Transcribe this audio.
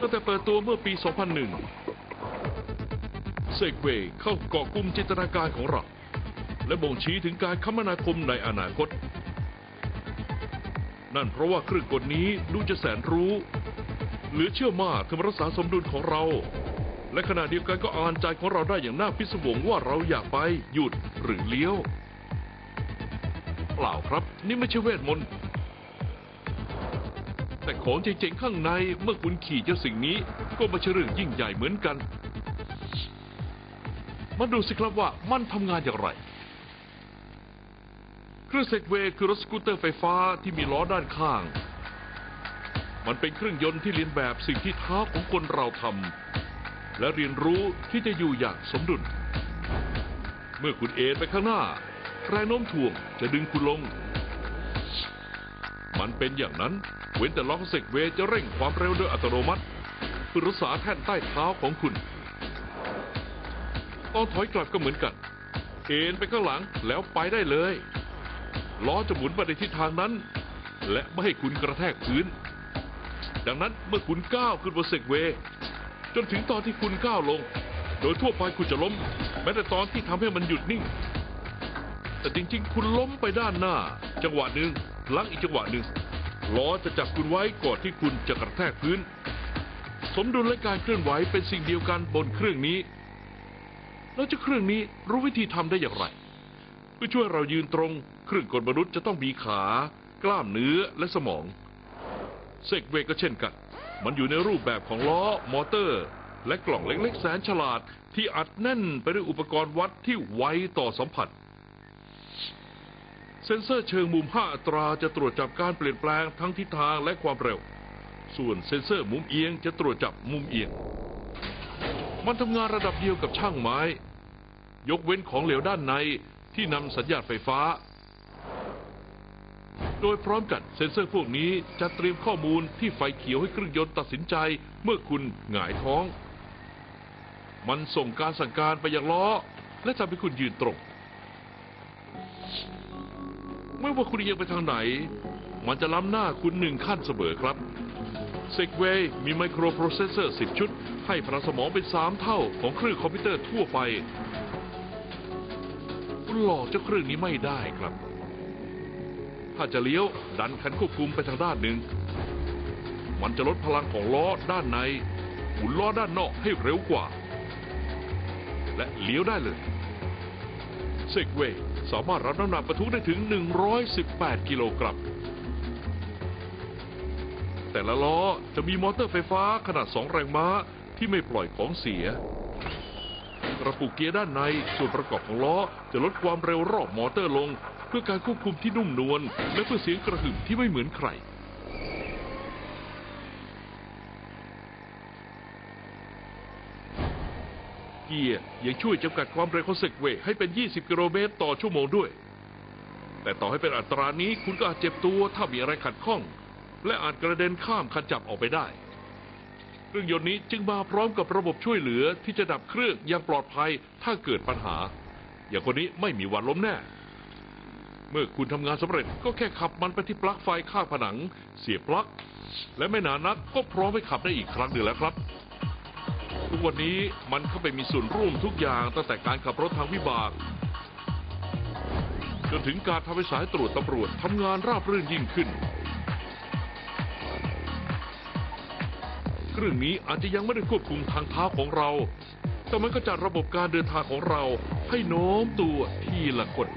ตั้งแต่เปิดตัวเมื่อปี 2001 เซกเวย์เข้าเกาะกลุ่มจินตนาการของเรา และบ่งชี้ถึงการคมนาคมในอนาคต นั่นเพราะว่าเครื่องกลนี้ดูจะแสนรู้หลือเชื่อมากถึงรักษาสมดุลของเรา และขณะเดียวกันก็อ่านใจของเราได้อย่างน่าพิศวงว่าเราอยากไปหยุดหรือเลี้ยว เปล่าครับ นี่ไม่ใช่เวทมนต์ แต่ของจริงๆข้างในเมื่อคุณขี่เจ้าสิ่งนี้ ก็ไม่ใช่เรื่องยิ่งใหญ่เหมือนกัน มาดูสิครับว่ามันทำงานอย่างไร เครื่องเซกเวย์คือรถสกูตเตอร์ไฟฟ้าที่มีล้อด้านข้าง มันเป็นเครื่องยนต์ที่เรียนแบบสิ่งที่เท้าของคนเราทำและเรียนรู้ที่จะอยู่อย่างสมดุล เมื่อคุณเอนไปข้างหน้าแรงโน้มถ่วงจะดึงคุณลง มันเป็นอย่างนั้น เว้นแต่ล็อกเซกเวจะเร่งความเร็วโดยอัตโนมัติเพื่อรักษาแท่นใต้เท้าของคุณ ตอนถอยกลับก็เหมือนกัน เอ็นไปข้างหลังแล้วไปได้เลย ล้อจะหมุนไปในทิศทางนั้น และไม่ให้คุณกระแทกพื้น ดังนั้นเมื่อคุณก้าวขึ้นบนเซกเวจนถึงตอนที่คุณก้าวลง โดยทั่วไปคุณจะล้ม แม้แต่ตอนที่ทำให้มันหยุดนิ่ง แต่จริงๆ คุณล้มไปด้านหน้า จังหวะหนึ่งหลังอีกจังหวะหนึ่ง ล้อจะจับคุณไว้ก่อนที่คุณจะกระแทกพื้น สมดุลและการเคลื่อนไหวเป็นสิ่งเดียวกันบนเครื่องนี้ แล้วเจะเครื่องนี้รู้วิธีทำได้อย่างไร เพื่อช่วยเรายืนตรง เครื่องกลมนุษย์จะต้องมีขา กล้ามเนื้อและสมอง เซกเวก็เช่นกัน มันอยู่ในรูปแบบของล้อ มอเตอร์ และกล่องเล็กๆแสนฉลาดที่อัดแน่นไปด้วยอุปกรณ์วัดที่ไวต่อสัมผัส เซ็นเซอร์เชิงมุม 5 อัตราจะตรวจจับการเปลี่ยนแปลงทั้งทิศทางและความเร็ว ส่วนเซ็นเซอร์มุมเอียงจะตรวจจับมุมเอียง มันทำงานระดับเดียวกับช่างไม้ ยกเว้นของเหลวด้านในที่นำสัญญาณไฟฟ้า โดยพร้อมกันเซ็นเซอร์พวกนี้จะเตรียมข้อมูลที่ไฟเขียวให้เครื่องยนต์ตัดสินใจเมื่อคุณหงายท้อง มันส่งการสั่งการไปยังล้อ และทำให้คุณยืนตรง ไม่ว่าคุณเอียงไปทางไหน มันจะล้ำหน้าคุณหนึ่งขั้นเสมอครับเซกเวย์มีไมโครโปรเซสเซอร์ 10 ชุด ให้พลังสมองเป็น 3 เท่าของเครื่องคอมพิวเตอร์ทั่วไป คุณหลอกเจ้าเครื่องนี้ไม่ได้ครับ ถ้าจะเลี้ยวดันคันควบคุมไปทางด้านหนึ่ง มันจะลดพลังของล้อด้านในหมุนล้อด้านนอกให้เร็วกว่า และเลี้ยวได้เลยเซกเวย์ สามารถรับน้ำหนักบรรทุกได้ถึง 118 กิโลกรัม แต่ละล้อจะมีมอเตอร์ไฟฟ้าขนาด 2 แรงม้าที่ไม่ปล่อยของเสีย กระปุกเกียร์ด้านในส่วนประกอบของล้อจะลดความเร็วรอบมอเตอร์ลง เพื่อการควบคุมที่นุ่มนวลและเพื่อเสียงกระหึ่มที่ไม่เหมือนใคร เกียร์ ยังช่วยจำกัดความเร็วของเซกเวให้เป็น 20 กิโลเมตรต่อชั่วโมงด้วย แต่ต่อให้เป็นอัตรานี้คุณก็อาจเจ็บตัวถ้ามีอะไรขัดข้อง และอาจกระเด็นข้ามคันจับออกไปได้ เครื่องยนต์นี้จึงมาพร้อมกับระบบช่วยเหลือที่จะดับเครื่องอย่างปลอดภัยถ้าเกิดปัญหา อย่างคนนี้ไม่มีวันล้มแน่ เมื่อคุณทำงานสำเร็จก็แค่ขับมันไปที่ปลั๊กไฟข้างผนัง เสียบปลั๊กและไม่นานนักก็พร้อมให้ขับได้อีกครั้งหนึ่งแล้วครับ ทุกวันนี้มันเข้าไปมีส่วนร่วมทุกอย่างตั้งแต่การขับรถทางวิบาก จนถึงการทำให้สายตรวจตำรวจทำงานราบรื่นยิ่งขึ้น เครื่องนี้อาจจะยังไม่ได้ควบคุมทางเท้าของเรา แต่มันก็จัดระบบการเดินทางของเราให้โน้มตัวทีละคน